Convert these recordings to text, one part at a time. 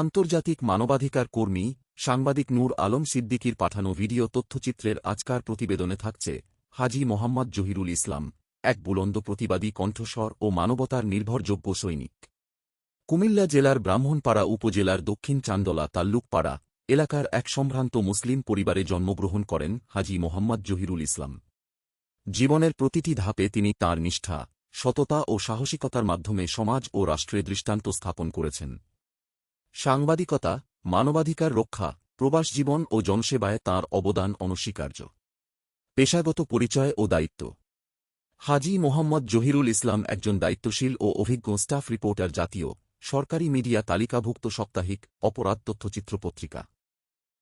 আন্তর্জাতিক মানবাধিকার কর্মী সাংবাদিক নূর আলম সিদ্দিকির পাঠানো ভিডিও তথ্যচিত্রের আজকার প্রতিবেদনে থাকছে হাজি মোহাম্মদ জহিরুল ইসলাম, এক বুলন্দ প্রতিবাদী কণ্ঠস্বর ও মানবতার নির্ভরযোগ্য সৈনিক। কুমিল্লা জেলার ব্রাহ্মণপাড়া উপজেলার দক্ষিণ চান্দলা তাল্লুকপাড়া এলাকার এক সম্ভ্রান্ত মুসলিম পরিবারে জন্মগ্রহণ করেন হাজি মোহাম্মদ জহিরুল ইসলাম। জীবনের প্রতিটি ধাপে তিনি তার নিষ্ঠা, সততা ও সাহসিকতার মাধ্যমে সমাজ ও রাষ্ট্রে দৃষ্টান্ত স্থাপন করেছেন। সাংবাদিকতা, মানবাধিকার রক্ষা, প্রবাস জীবন ও জনসেবায় তাঁর অবদান অনস্বীকার্য। পেশাগত পরিচয় ও দায়িত্ব। হাজি মোহাম্মদ জহিরুল ইসলাম একজন দায়িত্বশীল ও অভিজ্ঞ স্টাফ রিপোর্টার জাতীয়, সরকারি মিডিয়া তালিকাভুক্ত সাপ্তাহিক অপরাধ তথ্যচিত্র পত্রিকা।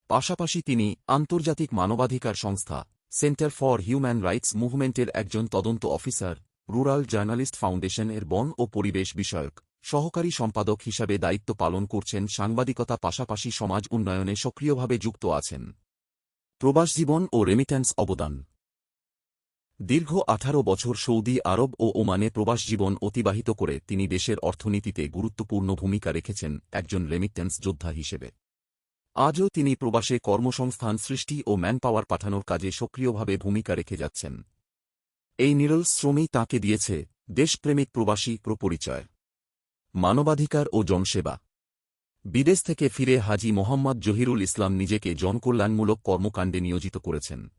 পাশাপাশি তিনি আন্তর্জাতিক মানবাধিকার সংস্থা, সেন্টার ফর হিউম্যান রাইটস মুভমেন্টের একজন তদন্ত অফিসার, রুরাল জার্নালিস্ট ফাউন্ডেশন এর বন ও পরিবেশ বিষয়ক। সহকারী সম্পাদক হিসাবে দায়িত্ব পালন করছেন সাংবাদিকতা পাশাপাশি সমাজ উন্নয়নে সক্রিয়ভাবে যুক্ত আছেন। প্রবাস জীবন ও রেমিট্যান্স অবদান। দীর্ঘ আঠারো বছর সৌদি আরব ও ওমানে প্রবাস জীবন অতিবাহিত করে তিনি দেশের অর্থনীতিতে গুরুত্বপূর্ণ ভূমিকা রেখেছেন একজন রেমিট্যান্স যোদ্ধা হিসেবে। আজও তিনি প্রবাসে কর্মসংস্থান সৃষ্টি ও ম্যানপাওয়ার পাঠানোর কাজে সক্রিয়ভাবে ভূমিকা রেখে যাচ্ছেন। এই নিরল শ্রমই তাঁকে দিয়েছে দেশপ্রেমিক প্রবাসী প্রপরিচয়। মানবাধিকার ও জনসেবা। বিদেশ থেকে ফিরে হাজি মোহাম্মদ জহিরুল ইসলাম নিজেকে জনকল্যাণমূলক কর্মকাণ্ডে নিয়োজিত করেছেন।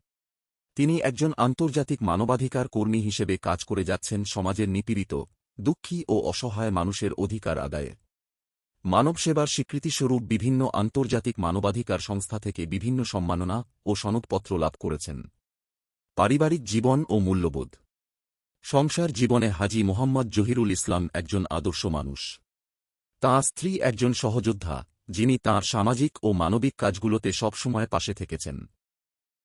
তিনি একজন আন্তর্জাতিক মানবাধিকার কর্মী হিসেবে কাজ করে যাচ্ছেন সমাজের নিপীড়িত, দুঃখী ও অসহায় মানুষের অধিকার আদায়ে। মানবসেবার স্বীকৃতিস্বরূপ বিভিন্ন আন্তর্জাতিক মানবাধিকার সংস্থা থেকে বিভিন্ন সম্মাননা ও সনদপত্র লাভ করেছেন। পারিবারিক জীবন ও মূল্যবোধ। সংসার জীবনে হাজি মোহাম্মদ জহিরুল ইসলাম একজন আদর্শ মানুষ। তাঁর স্ত্রী একজন সহযোদ্ধা, যিনি তাঁর সামাজিক ও মানবিক কাজগুলোতে সবসময় পাশে থেকেছেন।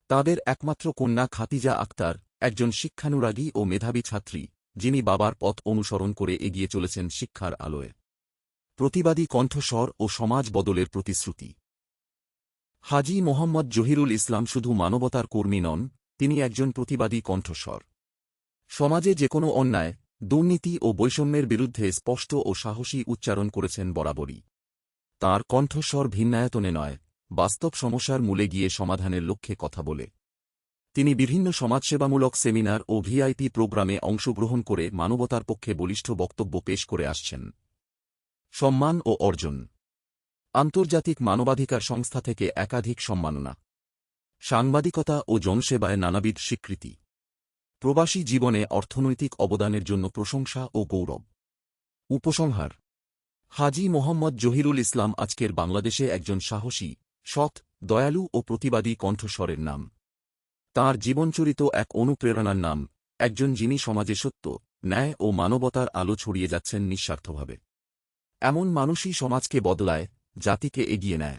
তাদের একমাত্র কন্যা খাতিজা আক্তার, একজন শিক্ষানুরাগী ও মেধাবী ছাত্রী, যিনি বাবার পথ অনুসরণ করে এগিয়ে চলেছেন শিক্ষার আলোয়। প্রতিবাদী কণ্ঠস্বর ও সমাজ বদলের প্রতিশ্রুতি। হাজি মোহাম্মদ জহিরুল ইসলাম শুধু মানবতার কর্মী নন, তিনি একজন প্রতিবাদী কণ্ঠস্বর। সমাজে যে কোনো অন্যায়, দুর্নীতি ও বৈষম্যের বিরুদ্ধে স্পষ্ট ও সাহসী উচ্চারণ করেছেন বরাবরই। তার কণ্ঠস্বর ভিন্নায়তনে নয়, বাস্তব সমস্যার মূলে গিয়ে সমাধানের লক্ষ্যে কথা বলে। তিনি বিভিন্ন সমাজসেবামূলক সেমিনার ও ভিআইপি প্রোগ্রামে অংশগ্রহণ করে মানবতার পক্ষে বলিষ্ঠ বক্তব্য পেশ করে আসছেন। সম্মান ও অর্জন। আন্তর্জাতিক মানবাধিকার সংস্থা থেকে একাধিক সম্মাননা। সাংবাদিকতা ও জনসেবায় নানাবিধ স্বীকৃতি। প্রবাসী জীবনে অর্থনৈতিক অবদানের জন্য প্রশংসা ও গৌরব। উপসংহার। হাজি মোহাম্মদ জহিরুল ইসলাম আজকের বাংলাদেশে একজন সাহসী, সৎ, দয়ালু ও প্রতিবাদী কণ্ঠস্বরের নাম। তাঁর জীবনচরিত এক অনুপ্রেরণার নাম, একজন যিনি সমাজে সত্য, ন্যায় ও মানবতার আলো ছড়িয়ে যাচ্ছেন নিঃস্বার্থভাবে। এমন মানুষই সমাজকে বদলায়, জাতিকে এগিয়ে নেয়।